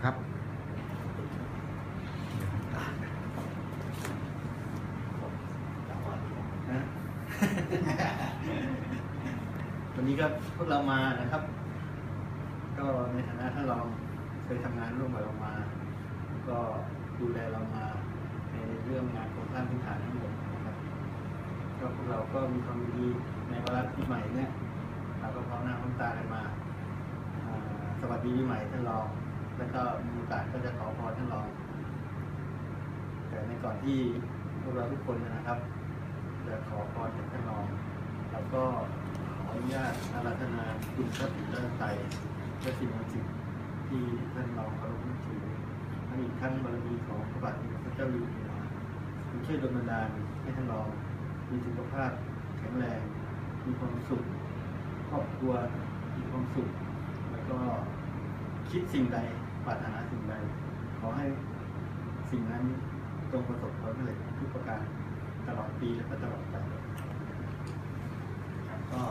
นะครับวันนี้ก็พวกเรามานะครับ ก็ในฐานะท่านรองเคยทำงานร่วมกับเรามา ก็ดูแลเรามาในเรื่องงานโครงสร้างพื้นฐานทั้งหมดนะครับก็พวกเราก็มีความดีในวาระปีใหม่เนี่ยเราก็พร้อมหน้าพร้อมตากันมาอ่าสวัสดีปีใหม่ท่านรอง แล้วก็มีโอกาสก็จะขอพรท่านรอง แต่ในก่อนที่พวกเราทุกคนนะครับ จะขอพรจากท่านรองแล้วก็ขออนุญาตอาราธนาคุณพระศรีรัตนตรัยและสิ่งศักดิ์สิทธิ์ที่ท่านรองเคารพนับถือทั้งอีกทั้งบารมีของพระบาทสมเด็จพระเจ้าอยู่หัวคุณช่วยดลบันดาลให้ท่านรองมีสุขภาพแข็งแรง มีความสุข ครอบครัวมีความสุข แล้วก็คิดสิ่งใด ปรารถนาสิ่งใด ขอให้สิ่งนั้นจงประสบความสำเร็จทุกประการตลอดปีและก็ตลอดไปครับก็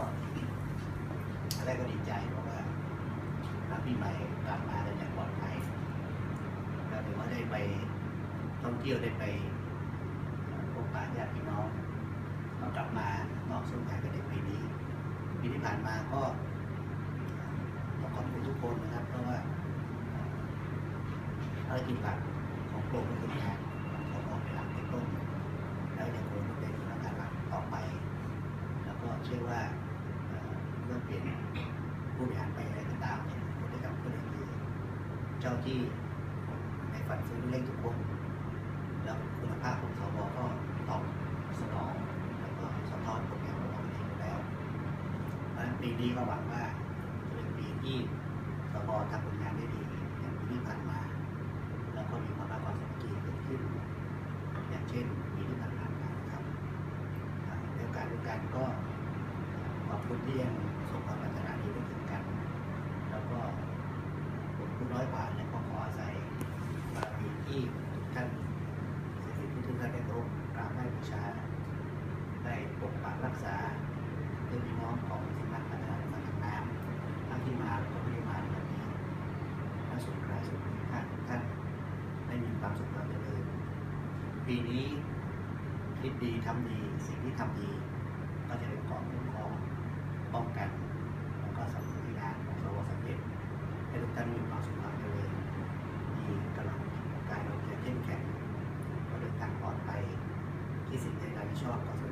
อะไรก็ดีใจเพราะว่าทางพี่ใหม่กลับมาได้อย่างปลอดภัยแล้วถือว่าได้ไปท่องเที่ยวได้ไปพบปะญาติพี่น้องก็กลับมานองสงท้ายกันในปีนี้ปีที่ผ่านมาก็ต้องขอบคุณทุกคนนะครับ เพราะว่าภารกิจหลักของกรมก็คืองานของเราเป็นหลักเป็นต้นแล้วยังคงเป็นพนักงาลต่อไป แล้วก็เชื่อว่าเมื่อเปลี่ยนผู้บริหารไปอะไรก็ตามเนี่ยผลที่กำก็คือเจ้าที่ในฝันฟื้นเร่งทุกคน แล้วคุณภาพของสวก็ตอบสนองแล้วก็สะท้อนผลงานของเราเองอยู่แล้วเพราะฉะนั้นปีนี้ก็หวังว่าจะเป็นปีที่สวทำผลงานได้ดีอย่างปีที่ผ่านมา แล้วก็มีความรักความสามัคคีเกิดขึ้น อย่างเช่นปีที่ผ่านมานะครับ อ่าในโอกาสเดียวกันก็ขอบคุณ ที่ยังส่งความปรารถนาดีไปถึงกัน แล้วก็ผมผู้น้อยกว่าเนี่ยก็ขออาศัยบารมีที่ทุกท่านสิ่งที่ทุกท่านได้ร่วมกราบไหว้บูชาได้ปกปักรักษาเพื่อพี่น้องของสำนักพัฒนาสังกัดน้ำทั้งที่มาแล้วก็ไม่ได้มาในวันนี้ทั้งสุขกาสุขท่านท่านได้มีความสุขความเจริญปีนี้คิดดีทำดีสิ่งที่ทำดี 行望。